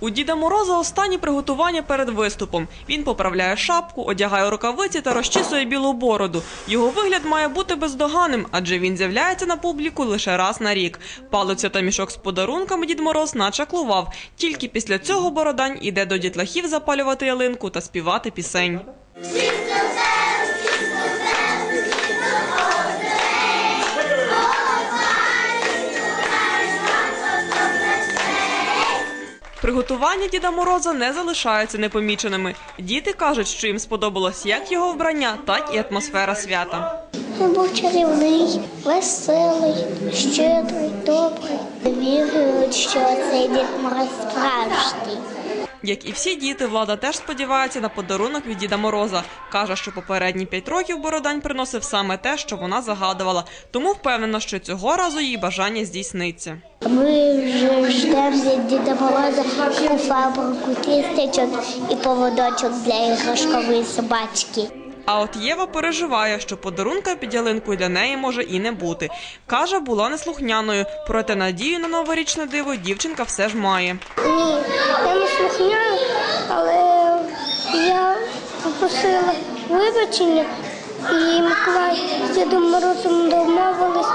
У Діда Мороза останні приготування перед виступом. Він поправляє шапку, одягає рукавиці та розчісує білу бороду. Його вигляд має бути бездоганним, адже він з'являється на публіку лише раз на рік. Палиця та мішок з подарунками Дід Мороз начаклував. Тільки після цього Бородань іде до дітлахів запалювати ялинку та співати пісень. Приготування Діда Мороза не залишаються непоміченими. Діти кажуть, що їм сподобалось як його вбрання, так і атмосфера свята. Він був чарівний, веселий, щедрий, добрий. Вірю, що цей Дід Мороз справжній. Як і всі діти, влада теж сподівається на подарунок від Діда Мороза. Каже, що попередні п'ять років Бородань приносив саме те, що вона загадувала, тому впевнена, що цього разу її бажання здійсниться. Ми вже ждемо від Діда Мороза у фабрику кістечок і поводочок для іграшкової собачки. А от Єва переживає, що подарунка під ялинкою для неї може і не бути. Каже, була неслухняною, проте надію на новорічне диво дівчинка все ж має. Ні, я слухняю, але я попросила вибачення, і Миколай з Дідом Морозом домовились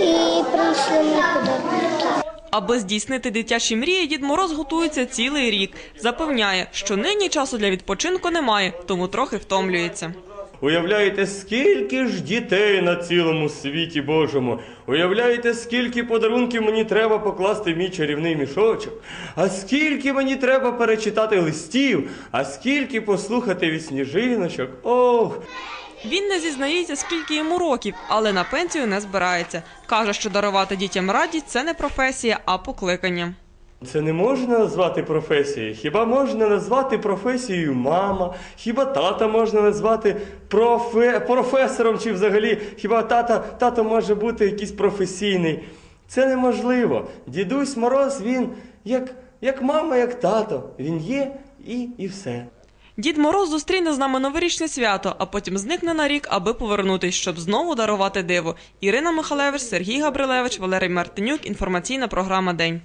і принесли мені подарунки. Аби здійснити дитячі мрії, Дід Мороз готується цілий рік. Запевняє, що нині часу для відпочинку немає, тому трохи втомлюється. Уявляєте, скільки ж дітей на цілому світі Божому? Уявляєте, скільки подарунків мені треба покласти в мій чарівний мішочок? А скільки мені треба перечитати листів? А скільки послухати від сніжиночок? Ох! Він не зізнається, скільки йому років, але на пенсію не збирається. Каже, що дарувати дітям радість це не професія, а покликання. Це не можна назвати професією. Хіба можна назвати професією мама? Хіба тата можна назвати профе... професором чи взагалі хіба тата, тато може бути якийсь професійний? Це неможливо. Дідусь Мороз, він як, як мама, як тато. Він є і, і все. Дід Мороз зустріне з нами новорічне свято, а потім зникне на рік, аби повернутись, щоб знову дарувати диво. Ірина Михалевич, Сергій Габрилевич, Валерій Мартинюк. Інформаційна програма День.